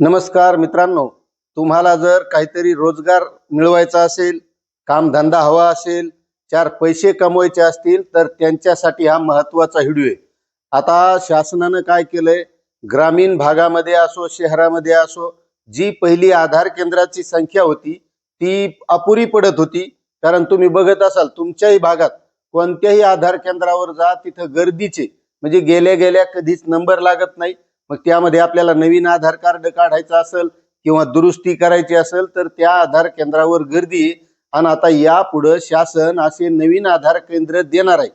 नमस्कार मित्रांनो तुम्हाला जर काहीतरी रोजगार मिळवायचा असेल कामधंदा हवा असेल चार पैसे कमवायचे असतील तर त्यांच्यासाठी हा महत्त्वाचा व्हिडिओ आहे. आता शासनानं काय केलंय? ग्रामीण भागामध्ये असो शहरामध्ये असो जी पहिली आधार केंद्राची संख्या होती ती अपुरी पडत होती. कारण तुम्ही बघत असाल तुमच्याही भागात कोणत्याही आधार केंद्रावर जा तिथं गर्दीचे. म्हणजे गेल्या गेल्या कधीच नंबर लागत नाही. मग त्यामध्ये आपल्याला नवीन आधार कार्ड काढायचं असेल किंवा दुरुस्ती करायची असेल तर त्या आधार केंद्रावर गर्दी आणि आता यापुढं शासन असे नवीन आधार केंद्र देणार आहे.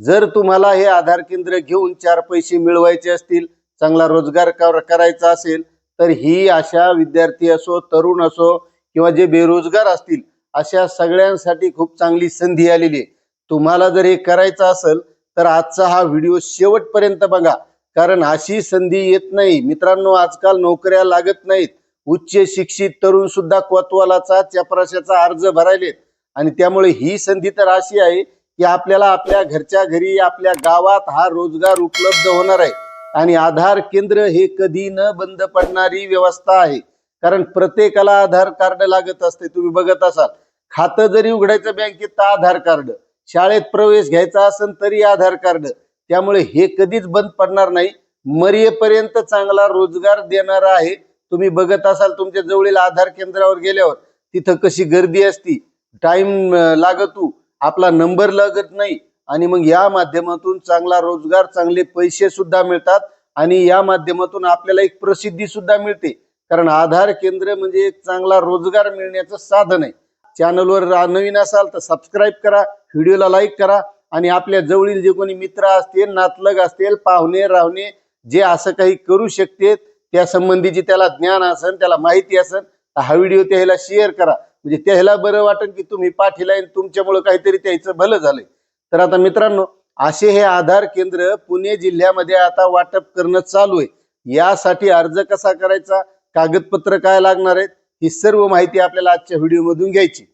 जर तुम्हाला हे आधार केंद्र घेऊन चार पैसे मिळवायचे असतील चांगला रोजगार करायचा असेल तर ही अशा विद्यार्थी असो तरुण असो किंवा जे बेरोजगार असतील अशा सगळ्यांसाठी खूप चांगली संधी आलेली आहे. तुम्हाला जर हे करायचं असेल तर आजचा हा व्हिडिओ शेवटपर्यंत बघा. कारण अशी संधी येत नाही. मित्रांनो आजकाल नोकऱ्या लागत नाहीत. उच्च शिक्षित तरुण सुद्धा कोतवालाचा चपराशाचा अर्ज भरायलेत. आणि त्यामुळे ही संधी तर अशी आहे की आपल्याला आपल्या घरच्या घरी आपल्या गावात हा रोजगार उपलब्ध होणार आहे. आणि आधार केंद्र हे कधी न बंद पडणारी व्यवस्था आहे. कारण प्रत्येकाला आधार कार्ड लागत असते. तुम्ही बघत असाल खातं जरी उघडायचं बँकेत तर आधार कार्ड. शाळेत प्रवेश घ्यायचा असेल तरी आधार कार्ड. त्यामुळे हे कधीच बंद पडणार नाही. मर्येपर्यंत चांगला रोजगार देणारा आहे. तुम्ही बघत असाल तुमच्या जवळील आधार केंद्रावर गेल्यावर तिथं कशी गर्दी असती. टाइम लागतो. आपला नंबर लागत नाही. आणि मग या माध्यमातून चांगला रोजगार चांगले पैसे सुद्धा मिळतात. आणि या माध्यमातून आपल्याला एक प्रसिद्धी सुद्धा मिळते. कारण आधार केंद्र म्हणजे एक चांगला रोजगार मिळण्याचं साधन आहे. चॅनलवर नवीन असाल तर सबस्क्राईब करा. व्हिडिओला लाईक करा. आणि आपल्या जवळील जे कोणी मित्र असतील नातलग असतील पाहुणे राहुणे जे असं काही करू शकते त्या संबंधीची त्याला ज्ञान असन त्याला माहिती असन तर हा व्हिडिओ त्याला शेअर करा. म्हणजे त्याला बरं वाटेल की तुम्ही पाठीला आहे, तुमच्यामुळे काहीतरी त्याचं भलं झालंय. तर आता मित्रांनो असे हे आधार केंद्र पुणे जिल्ह्यामध्ये आता वाटप करणं चालू आहे. यासाठी अर्ज कसा करायचा कागदपत्र काय लागणार आहेत ही सर्व माहिती आपल्याला आजच्या व्हिडिओमधून घ्यायची.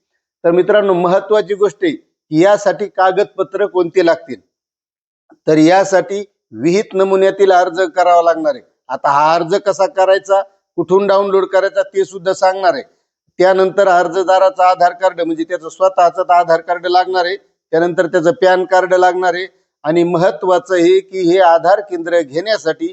तर मित्रांनो महत्वाची गोष्ट आहे यासाठी कागदपत्र कोणती लागतील? तर यासाठी विहित नमुन्यातील अर्ज करावा लागणार आहे. आता हा अर्ज कसा करायचा? कुठून डाउनलोड करायचा? ते सुद्धा सांगणार आहे. त्यानंतर अर्जदाराचं आधार कार्ड म्हणजे त्याचं स्वतःच आधार कार्ड लागणार आहे. त्यानंतर त्याचं पॅन कार्ड लागणार आहे. आणि महत्वाचं हे की हे आधार केंद्र घेण्यासाठी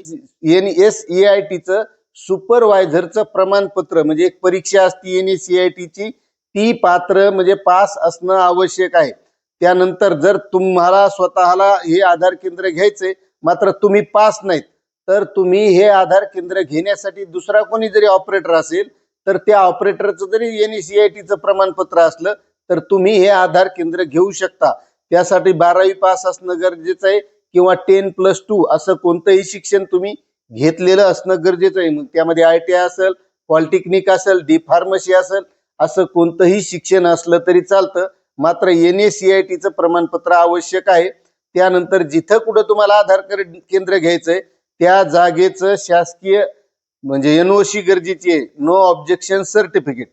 एन एस ई आय टीचं सुपरवायझरचं प्रमाणपत्र म्हणजे एक परीक्षा असती एन एस सी आय टीची ती पात्र म्हणजे पास असणं आवश्यक आहे. त्यानंतर जर तुम्हाला स्वतःला हे आधार केंद्र घ्यायचंय मात्र तुम्ही पास नाहीत तर तुम्ही हे आधार केंद्र घेण्यासाठी दुसरा कोणी जरी ऑपरेटर असेल तर त्या ऑपरेटरचं जरी एन आय टीचं प्रमाणपत्र असलं तर तुम्ही हे आधार केंद्र घेऊ शकता. त्यासाठी बारावी पास असणं गरजेचं आहे किंवा टेन प्लस टू असं कोणतंही शिक्षण तुम्ही घेतलेलं असणं गरजेचं आहे. मग त्यामध्ये आय टी आय असेल पॉलिटेक्निक असेल डी फार्मसी असेल असं कोणतंही शिक्षण असलं तरी चालतं. मात्र एन ए सी आय टीचं प्रमाणपत्र आवश्यक आहे. त्यानंतर जिथं कुठं तुम्हाला आधार कार्ड केंद्र घ्यायचंय त्या जागेचं शासकीय म्हणजे एनओसी गरजेची आहे. नो ऑब्जेक्शन सर्टिफिकेट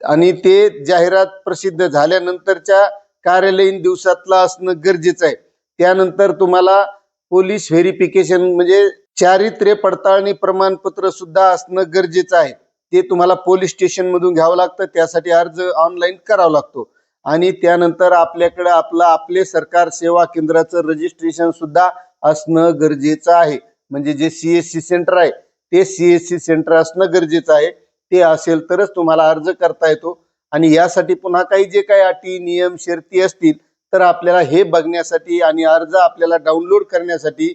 आणि ते जाहिरात प्रसिद्ध झाल्यानंतरच्या कार्यालयीन दिवसातला असणं गरजेचं आहे. त्यानंतर तुम्हाला पोलीस व्हेरिफिकेशन म्हणजे चारित्र्य पडताळणी प्रमाणपत्र सुद्धा असणं गरजेचं आहे. ते तुम्हाला पोलीस स्टेशन मधून घ्यावं लागतं. त्यासाठी अर्ज ऑनलाईन करावा लागतो. आणि त्यानंतर आपल्याकडे आपलं आपले सरकार सेवा केंद्राचं रजिस्ट्रेशन सुद्धा असणं गरजेचं आहे. म्हणजे जे सी एस सी सेंटर आहे ते सी एस सी सेंटर असणं गरजेचं आहे. ते असेल तरच तुम्हाला अर्ज करता येतो. आणि यासाठी पुन्हा काही जे काही अटी नियम शर्ती असतील तर आपल्याला हे बघण्यासाठी आणि अर्ज आपल्याला डाउनलोड करण्यासाठी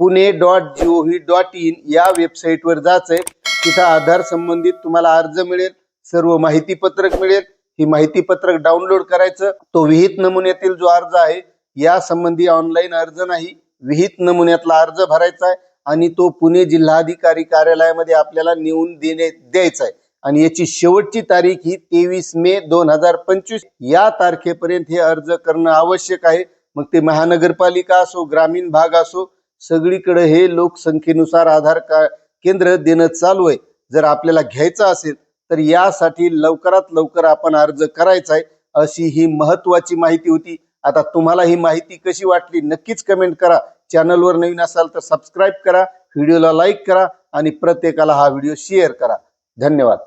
Pune dot GOV dot in या वेबसाईटवर जायचंय. तिथं आधार संबंधित तुम्हाला अर्ज मिळेल सर्व माहिती पत्रक मिळेल. ही माहिती पत्रक डाउनलोड करायचं. तो विहित नमुन्यातील जो अर्ज आहे या संबंधी ऑनलाईन अर्ज नाही. विहित नमुन्यातला अर्ज भरायचा आहे आणि तो पुणे जिल्हाधिकारी कार्यालयामध्ये आपल्याला नेऊन देणे द्यायचा आहे आणि याची शेवटची तारीख ही तेवीस मे दोन हजार पंचवीस. या तारखेपर्यंत हे अर्ज करणं आवश्यक आहे. मग ते महानगरपालिका असो ग्रामीण भाग असो सगळीकडे हे लोकसंख्येनुसार आधार कार्ड केंद्र देणं चालू आहे. जर आपल्याला घ्यायचं असेल तर यासाठी लवकरात लवकर आपण अर्ज करायचा आहे अशी ही महत्वाची माहिती होती. आता तुम्हाला ही माहिती कशी वाटली नक्कीच कमेंट करा. चॅनलवर नवीन असाल तर सबस्क्राईब करा. व्हिडिओला लाईक करा आणि प्रत्येकाला हा व्हिडिओ शेअर करा. धन्यवाद.